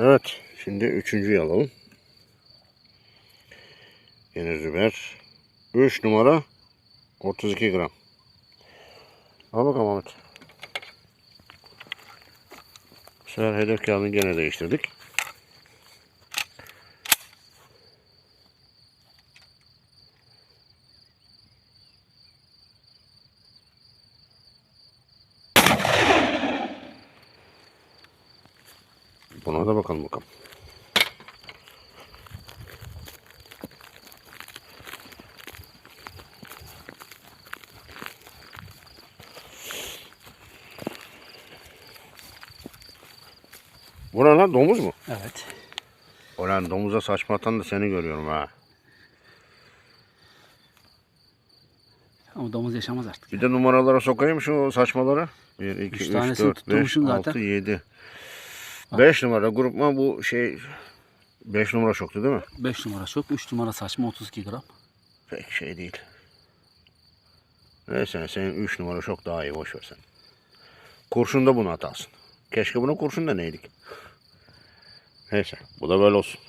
Evet. Şimdi üçüncüyü alalım. Yine Züber. 3 numara 32 gram. Al bakalım Ahmet. Bu sefer hedef kağıdını gene değiştirdik. Buna da bakalım bakalım. Bu ne lan domuz mu? Evet. Ulan domuza saçma atan da seni görüyorum ha. Ama domuz yaşamaz artık. Bir de numaralara sokayım şu saçmaları. 1, 2, Üç 3, tanesini 4, 5, tutturmuşsun zaten. 6, 7. 5 numara grupma bu şey 5 numara şoktu değil mi? 5 numara çok, 3 numara saçma 32 gram. Pek şey değil. Neyse senin 3 numara şok daha iyi boş ver sen. Kurşun da bunu atarsın. Keşke buna kurşun da neydik. Neyse bu da böyle olsun.